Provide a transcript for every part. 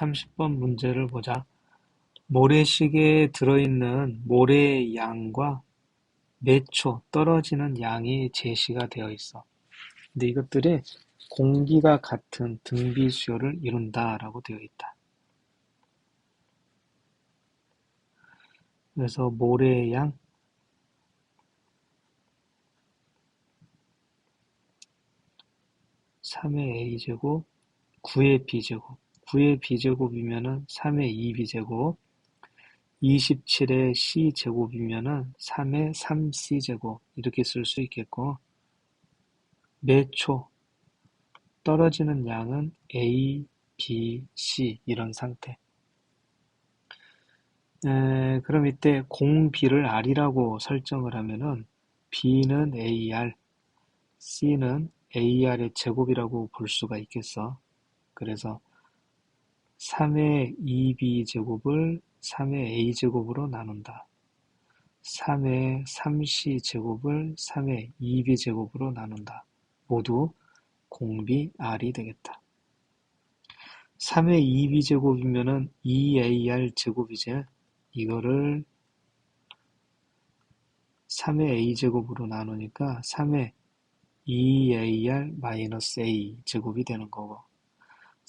30번 문제를 보자. 모래시계에 들어있는 모래의 양과 몇 초 떨어지는 양이 제시가 되어 있어. 근데 이것들이 공기가 같은 등비 수요를 이룬다라고 되어 있다. 그래서 모래의 양 3의 a제곱 9의 b제곱 9의 b제곱이면은 3의 2b제곱 27의 c제곱이면은 3의 3c제곱 이렇게 쓸 수 있겠고 매초 떨어지는 양은 a, b, c 이런 상태 에, 그럼 이때 공 b를 r이라고 설정을 하면은 b는 ar, c는 ar의 제곱이라고 볼 수가 있겠어. 그래서 3의 2b제곱을 3의 a제곱으로 나눈다. 3의 3c제곱을 3의 2b제곱으로 나눈다. 모두 공비 r이 되겠다. 3의 2b제곱이면은 2ar 제곱이지. 이거를 3의 a제곱으로 나누니까 3의 2ar 마이너스 a 제곱이 되는 거고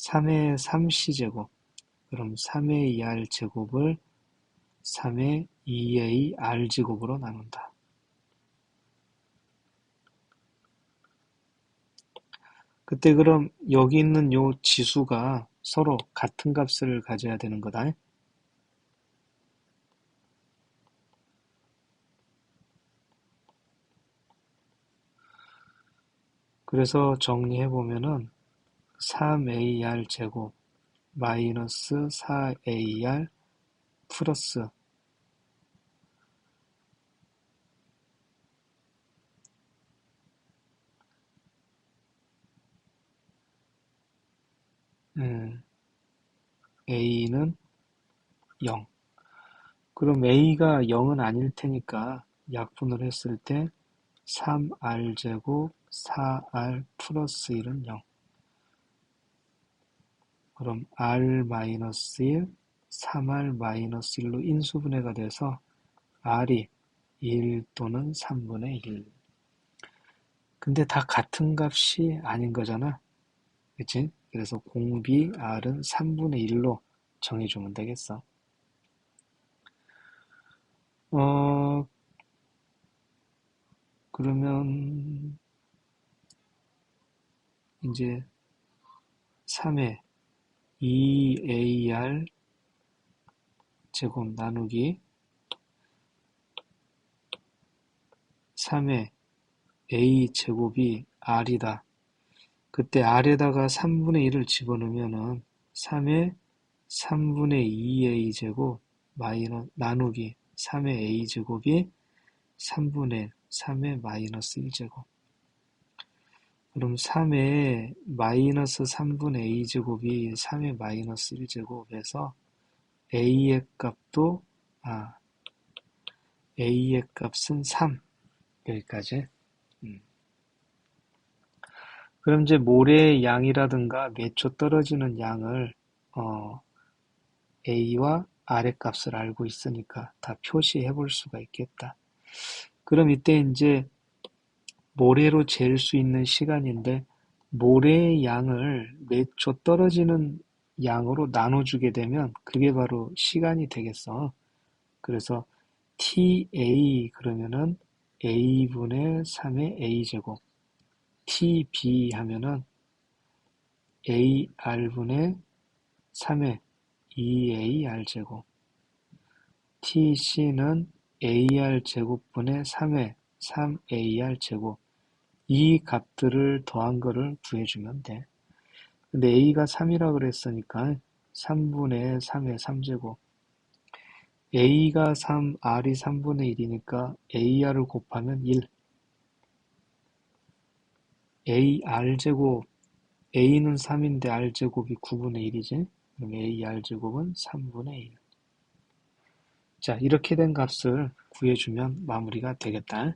3의 3c제곱 그럼 3의 2r 제곱을 3의 2a r 제곱으로 나눈다. 그때 그럼 여기 있는 요 지수가 서로 같은 값을 가져야 되는 거다. 그래서 정리해 보면은 3ar 제곱 마이너스 4ar 플러스 음, a는 0. 그럼 a가 0은 아닐 테니까 약분을 했을 때 3r제곱 4r 플러스 1은 0. 그럼 r 마이너스 1, 3r 마이너스 1로 인수분해가 돼서 r이 1 또는 3분의 1. 근데 다 같은 값이 아닌 거잖아. 그치? 그래서 공비 r은 3분의 1로 정해주면 되겠어. 어, 그러면 이제 3의 2ar 제곱 나누기 3의 a 제곱이 r이다. 그때 r에다가 3분의 1을 집어넣으면은 3의 3분의 2a 제곱 마이너 나누기 3의 a 제곱이 3분의 3의 마이너스 1제곱 그럼 3의 마이너스 3분의 a제곱이 3의 마이너스 1제곱에서 a의 값도 아 a의 값은 3 여기까지 음. 그럼 이제 모래의 양이라든가 몇초 떨어지는 양을 어, a와 아래 값을 알고 있으니까 다 표시해 볼 수가 있겠다. 그럼 이때 이제 모래로 잴 수 있는 시간인데 모래의 양을 몇 초 떨어지는 양으로 나눠주게 되면 그게 바로 시간이 되겠어. 그래서 TA 그러면은 A분의 3의 A제곱 TB 하면은 AR분의 3의 2AR제곱 TC는 AR제곱분의 3의 3AR제곱. 이 값들을 더한 거를 구해주면 돼. 근데 a가 3이라 그랬으니까 3분의 3의 3제곱. A가 3, r이 3분의 1이니까 ar을 곱하면 1 ar제곱. A는 3인데 r제곱이 9분의 1이지. 그럼 ar제곱은 3분의 1 자, 이렇게 된 값을 구해주면 마무리가 되겠다.